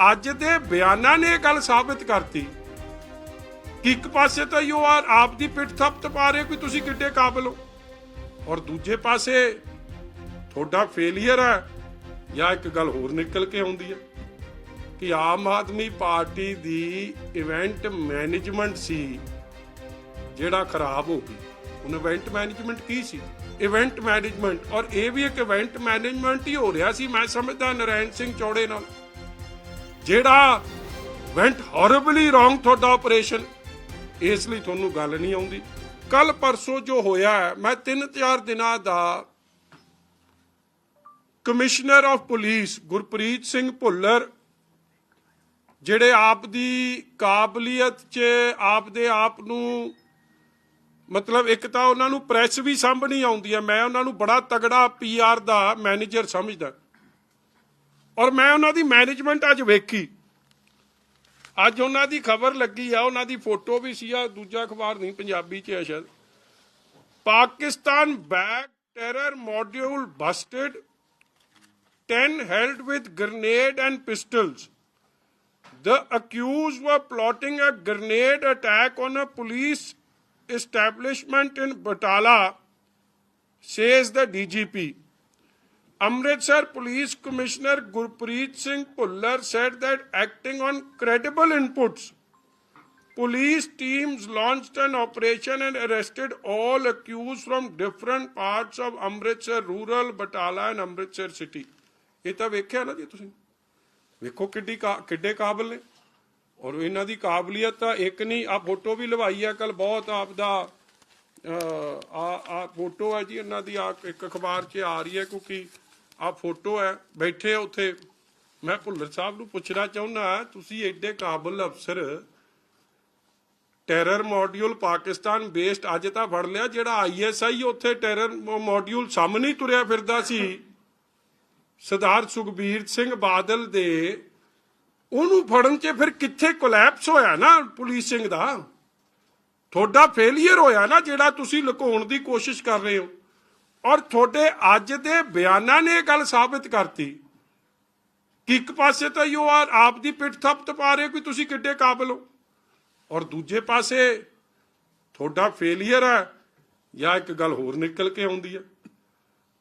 ਅੱਜ ਦੇ ਬਿਆਨਾਂ ਨੇ ਇਹ ਗੱਲ ਸਾਬਤ ਕਰਤੀ ਕਿ ਇੱਕ ਪਾਸੇ ਤਾਂ ਯੂ ਆਰ ਆਪ ਦੀ ਪਿੱਠ ਥੱਪ ਪਾ ਰਹੇ ਕਿ ਤੁਸੀਂ ਕਿੱਡੇ ਕਾਬਲ ਹੋ। ਔਰ ਦੂਜੇ ਪਾਸੇ ਤੁਹਾਡਾ ਫੇਲਿਅਰ ਹੈ ਜਾਂ ਇੱਕ ਗੱਲ ਹੋਰ ਨਿਕਲ ਕੇ ਆਉਂਦੀ ਹੈ ਕਿ ਆਮ ਆਦਮੀ ਪਾਰਟੀ ਦੀ ਇਵੈਂਟ ਮੈਨੇਜਮੈਂਟ ਸੀ, ਜਿਹੜਾ ਖਰਾਬ ਹੋ ਗਈ। ਹੁਣ ਇਵੈਂਟ ਮੈਨੇਜਮੈਂਟ ਕੀ ਸੀ? ਇਵੈਂਟ ਮੈਨੇਜਮੈਂਟ ਔਰ ਇਹ ਵੀ ਇੱਕ ਇਵੈਂਟ ਮੈਨੇਜਮੈਂਟ ਹੀ ਹੋ ਰਿਹਾ ਸੀ, ਮੈਂ ਸਮਝਦਾ ਨਰੈਣ ਸਿੰਘ ਚੌੜੇ ਨਾਲ। ਜਿਹੜਾ ਵੈਂਟ ਹੌਰਿਬਲੀ ਰੋਂਗ ਤੁਹਾਡਾ ਆਪਰੇਸ਼ਨ ਇਸ ਲਈ ਤੁਹਾਨੂੰ ਗੱਲ ਨਹੀਂ ਆਉਂਦੀ। ਕੱਲ ਪਰਸੋਂ ਜੋ ਹੋਇਆ ਮੈਂ 3-4 ਦਿਨਾਂ ਦਾ commissioner of police Gurpreet Singh Bhullar, ਜਿਹੜੇ ਆਪ ਦੀ ਕਾਬਲੀਅਤ 'ਚ ਆਪ ਦੇ ਆਪ ਨੂੰ, ਮਤਲਬ ਇੱਕ ਤਾਂ ਉਹਨਾਂ ਨੂੰ ਪ੍ਰੈਸ ਵੀ ਸਾਂਭਣੀ ਆਉਂਦੀ ਹੈ, ਮੈਂ ਉਹਨਾਂ ਨੂੰ ਬੜਾ ਤਗੜਾ ਪੀਆਰ ਦਾ ਮੈਨੇਜਰ ਸਮਝਦਾ। ਔਰ ਮੈਂ ਉਹਨਾਂ ਦੀ ਮੈਨੇਜਮੈਂਟ ਅੱਜ ਵੇਖੀ ਅੱਜ ਉਹਨਾਂ ਦੀ ਖਬਰ ਲੱਗੀ ਆ ਉਹਨਾਂ ਦੀ ਫੋਟੋ ਵੀ ਸੀ ਆ ਦੂਜਾ ਅਖਬਾਰ ਨਹੀਂ ਪੰਜਾਬੀ 'ਚ ਹੈ ਸ਼ਾਇਦ Pakistan back terror module busted 10 held with grenade and pistols The accused were plotting a grenade attack on a police establishment in Batala, says the DGP. Amritsar Police Commissioner Gurpreet Singh Pullar said that acting on credible inputs, police teams launched an operation and arrested all accused from different parts of Amritsar rural, Batala and Amritsar city. ਇਹ ਤਾਂ ਵੇਖਿਆ ਨਾ ਜੀ ਤੁਸੀਂ ਵੇਖੋ ਕਿੱਡੀ ਕਾ- ਕਿੱਡੇ ਕਾਬਲ ਨੇ ਔਰ ਇਹਨਾਂ ਦੀ ਕਾਬਲੀਅਤ ਤਾਂ ਇੱਕ ਨਹੀਂ ਆ ਫੋਟੋ ਵੀ ਲਵਾਈ ਆ ਕੱਲ ਬਹੁਤ ਆਪ ਦਾ ਆ ਆ ਫੋਟੋ ਹੈ ਜੀ ਇਹਨਾਂ ਦੀ ਆ ਇੱਕ ਅਖਬਾਰ 'ਚ ਆ ਰਹੀ ਹੈ ਕਿਉਂਕਿ ਆ ਫੋਟੋ ਹੈ, ਬੈਠੇ ਆ ਉੱਥੇ। ਮੈਂ ਭੁੱਲਰ ਸਾਹਿਬ ਨੂੰ ਪੁੱਛਣਾ ਚਾਹੁੰਦਾ ਤੁਸੀਂ ਐਡੇ ਕਾਬਲ ਅਫਸਰ ਟੈਰਰ ਮੋਡਿਊਲ ਪਾਕਿਸਤਾਨ ਬੇਸਡ ਅੱਜ ਤਾਂ ਫੜ ਲਿਆ, ਜਿਹੜਾ ਆਈਐਸਆਈ ਉੱਥੇ ਟੈਰਰ ਮੋਡਿਊਲ ਸਾਹਮਣੇ ਤੁਰਿਆ ਫਿਰਦਾ ਸੀ। ਸਰਦਾਰ ਸੁਖਬੀਰ ਸਿੰਘ ਬਾਦਲ ਦੇ, ਉਹਨੂੰ ਫੜਨ 'ਚ ਫਿਰ ਕਿੱਥੇ ਕੋਲੈਪਸ ਹੋਇਆ ਨਾ ਪੁਲਿਸਿੰਗ ਦਾ? ਤੁਹਾਡਾ ਫੇਲਿਅਰ ਹੋਇਆ ਨਾ ਜਿਹੜਾ ਤੁਸੀਂ ਲੁਕਾਉਣ ਦੀ ਕੋਸ਼ਿਸ਼ ਕਰ ਰਹੇ ਹੋ। ਔਰ ਤੁਹਾਡੇ ਅੱਜ ਦੇ ਬਿਆਨਾਂ ਨੇ ਇਹ ਗੱਲ ਸਾਬਤ ਕਰਤੀ ਕਿ ਇੱਕ ਪਾਸੇ ਤਾਂ ਯੂ ਆਰ ਆਪ ਦੀ ਪਿੱਠ ਥੱਪਤ ਪਾ ਰਹੇ ਕਿ ਤੁਸੀਂ ਕਿੱਡੇ ਕਾਬਲ ਹੋ। ਔਰ ਦੂਜੇ ਪਾਸੇ ਤੁਹਾਡਾ ਫੇਲਿਅਰ ਹੈ ਜਾਂ ਇੱਕ ਗੱਲ ਹੋਰ ਨਿਕਲ ਕੇ ਆਉਂਦੀ ਹੈ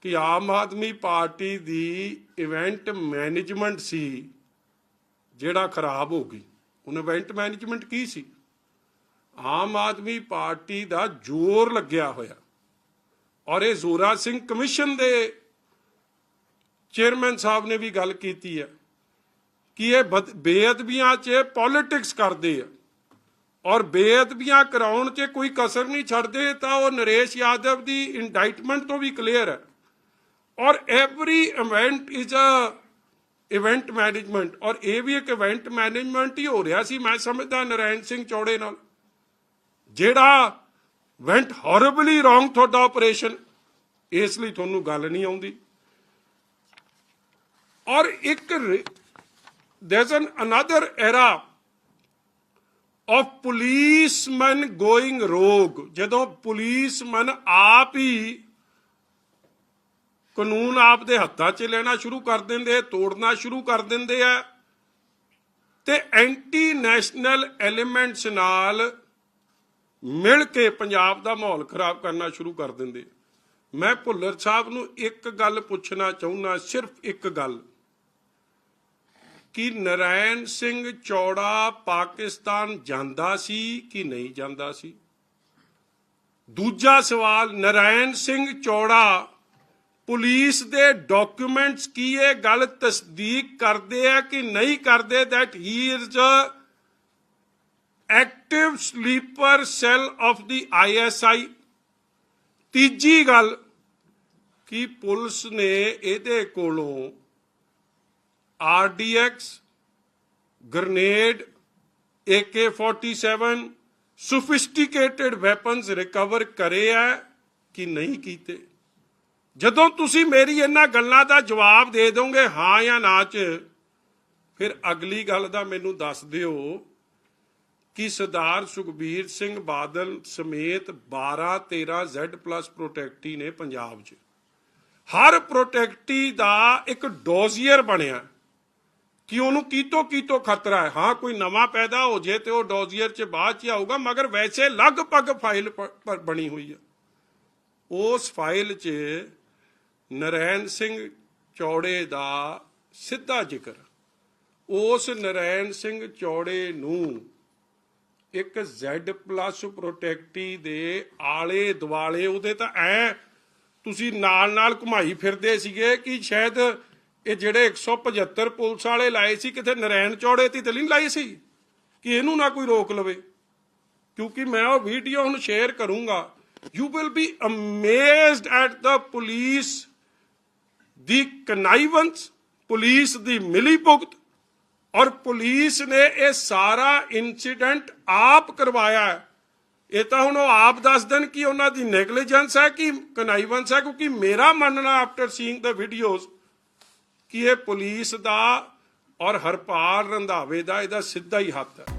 ਕਿ ਆਮ ਆਦਮੀ ਪਾਰਟੀ ਦੀ ਇਵੈਂਟ ਮੈਨੇਜਮੈਂਟ ਸੀ, ਜਿਹੜਾ ਖਰਾਬ ਹੋ ਗਈ। ਹੁਣ ਇਵੈਂਟ ਮੈਨੇਜਮੈਂਟ ਕੀ ਸੀ? ਆਮ ਆਦਮੀ ਪਾਰਟੀ ਦਾ ਜ਼ੋਰ ਲੱਗਿਆ ਹੋਇਆ। ਔਰ ਇਹ ਜ਼ੋਰਾ ਸਿੰਘ ਕਮਿਸ਼ਨ ਦੇ ਚੇਅਰਮੈਨ ਸਾਹਿਬ ਨੇ ਵੀ ਗੱਲ ਕੀਤੀ ਹੈ ਕਿ ਇਹ ਬਦ- ਬੇਅਦਬੀਆਂ 'ਚ ਪੋਲਿਟਿਕਸ ਕਰਦੇ ਆ। ਔਰ ਬੇਅਦਬੀਆਂ ਕਰਾਉਣ 'ਚ ਕੋਈ ਕਸਰ ਨਹੀਂ ਛੱਡਦੇ, ਤਾਂ ਉਹ ਨਰੇਸ਼ ਯਾਦਵ ਦੀ ਇੰਡਾਈਟਮੈਂਟ ਤੋਂ ਵੀ ਕਲੀਅਰ ਹੈ। ਔਰ every event is a event management ਔਰ ਇਹ ਵੀ ਇੱਕ ਇਵੈਂਟ ਮੈਨੇਜਮੈਂਟ ਹੀ ਹੋ ਰਿਹਾ ਸੀ, ਮੈਂ ਸਮਝਦਾ ਨਰੈਣ ਸਿੰਘ ਚੌੜੇ ਨਾਲ। ਜਿਹੜਾ ਵੈਂਟ ਹੌਰਿਬਲੀ ਰੋਂਗ ਤੁਹਾਡਾ ਆਪਰੇਸ਼ਨ ਇਸ ਲਈ ਤੁਹਾਨੂੰ ਗੱਲ ਨਹੀਂ ਆਉਂਦੀ। ਔਰ ਇੱਕ there's an another era of policemen going rogue ਜਦੋਂ ਪੁਲਿਸਮਨ ਆਪ ਹੀ ਕਾਨੂੰਨ ਆਪ ਦੇ ਹੱਥਾਂ 'ਚ ਲੈਣਾ ਸ਼ੁਰੂ ਕਰ ਦਿੰਦੇ ਤੋੜਨਾ ਸ਼ੁਰੂ ਕਰ ਦਿੰਦੇ ਆ। ਤੇ ਐਂਟੀ ਨੈਸ਼ਨਲ ਐਲੀਮੈਂਟਸ ਨਾਲ ਮਿਲ ਕੇ ਪੰਜਾਬ ਦਾ ਮਾਹੌਲ ਖਰਾਬ ਕਰਨਾ ਸ਼ੁਰੂ ਕਰ ਦਿੰਦੇ। ਮੈਂ ਭੁੱਲਰ ਸਾਹਿਬ ਨੂੰ ਇੱਕ ਗੱਲ ਪੁੱਛਣਾ ਚਾਹੁੰਦਾ, ਸਿਰਫ ਇੱਕ ਗੱਲ। ਕਿ ਨਰੈਣ ਸਿੰਘ ਚੌੜਾ ਪਾਕਿਸਤਾਨ ਜਾਂਦਾ ਸੀ ਕਿ ਨਹੀਂ ਜਾਂਦਾ ਸੀ? ਦੂਜਾ ਸਵਾਲ, ਨਰੈਣ ਸਿੰਘ ਚੌੜਾ ਪੁਲਿਸ ਦੇ ਡਾਕੂਮੈਂਟਸ ਕੀ ਇਹ ਗੱਲ ਤਸਦੀਕ ਕਰਦੇ ਆ ਕਿ ਨਹੀਂ ਕਰਦੇ? That he is a active sleeper cell of the ISI ਤੀਜੀ ਗੱਲ, ਕਿ ਪੁਲਿਸ ਨੇ ਇਹਦੇ ਕੋਲੋਂ RDX grenade AK47 sophisticated weapons recover ਕਰੇ ਆ ਕਿ ਨਹੀਂ ਕੀਤੇ? ਜਦੋਂ ਤੁਸੀਂ ਮੇਰੀ ਇਹਨਾਂ ਗੱਲਾਂ ਦਾ ਜਵਾਬ ਦੇ ਦੋਗੇ ਹਾਂ ਜਾਂ ਨਾ ਚ, ਫਿਰ ਅਗਲੀ ਗੱਲ ਦਾ ਮੈਨੂੰ ਦੱਸ ਦਿਓ ਕਿ ਸਰਦਾਰ ਸੁਖਬੀਰ ਸਿੰਘ ਬਾਦਲ ਸਮੇਤ 12 13 Z+ ਪ੍ਰੋਟੈਕਟੀ ਨੇ ਪੰਜਾਬ 'ਚ? ਹਰ ਪ੍ਰੋਟੈਕਟੀ ਦਾ ਇੱਕ ਡੋਜ਼ੀਅਰ ਬਣਿਆ। ਕਿ ਉਹਨੂੰ ਕੀਤੋ ਕੀਤੋ ਖਤਰਾ ਹੈ? ਹਾਂ, ਕੋਈ ਨਵਾਂ ਪੈਦਾ ਹੋ ਜੇ ਤੇ ਉਹ ਡੋਜ਼ੀਅਰ 'ਚ ਬਾਅਦ 'ਚ ਆਊਗਾ, ਮਗਰ ਵੈਸੇ ਲਗਭਗ ਫਾਈਲ ਬਣੀ ਹੋਈ ਹੈ ਉਸ ਫਾਈਲ 'ਚ ਨਰੈਣ ਸਿੰਘ ਚੌੜੇ ਦਾ ਸਿੱਧਾ ਜ਼ਿਕਰ। ਉਸ ਨਰੈਣ ਸਿੰਘ ਚੌੜੇ ਨੂੰ ਇੱਕ Z ਪ੍ਰੋਟੈਕਟੀ ਦੇ ਆਲੇ ਦੁਆਲੇ, ਉਹਦੇ ਤਾਂ ਐ ਤੁਸੀਂ ਨਾਲ ਨਾਲ ਘੁਮਾਈ ਫਿਰਦੇ ਸੀਗੇ ਕਿ ਸ਼ਾਇਦ ਇਹ ਜਿਹੜੇ 175 ਪੁਲਿਸ ਵਾਲੇ ਲਾਏ ਸੀ, ਕਿਤੇ ਨਰੈਣ ਚੌੜੇ ਤੇ ਤਾਂ ਨਹੀਂ ਲਾਏ ਸੀ? ਕਿ ਇਹਨੂੰ ਨਾ ਕੋਈ ਰੋਕ ਲਵੇ? ਕਿਉਂਕਿ ਮੈਂ ਉਹ ਵੀਡੀਓ ਹੁਣ ਸ਼ੇਅਰ ਕਰੂੰਗਾ। You will be amazed at the police the connivance police ਦੀ ਮਿਲੀ ਭੁਗਤ ਔਰ ਪੁਲਿਸ ਨੇ ਇਹ ਸਾਰਾ ਇਨਸੀਡੈਂਟ ਆਪ ਕਰਵਾਇਆ ਹੈ। ਇਹ ਤਾਂ ਹੁਣ ਉਹ ਆਪ ਦੱਸ ਦੇਣ ਕਿ ਉਹਨਾਂ ਦੀ ਨੈਗਲੀਜੈਂਸ ਹੈ ਕਿ ਕਨਾਈਵੈਂਸ ਹੈ, ਕਿਉਂਕਿ ਮੇਰਾ ਮੰਨਣਾ ਆਫਟਰ ਸੀਇੰਗ ਦ ਵੀਡੀਓਜ਼ ਕਿ ਇਹ ਪੁਲਿਸ ਦਾ ਔਰ ਹਰਪਾਲ ਰੰਧਾਵੇ ਦਾ ਇਹਦਾ ਸਿੱਧਾ ਹੀ ਹੱਥ ਹੈ।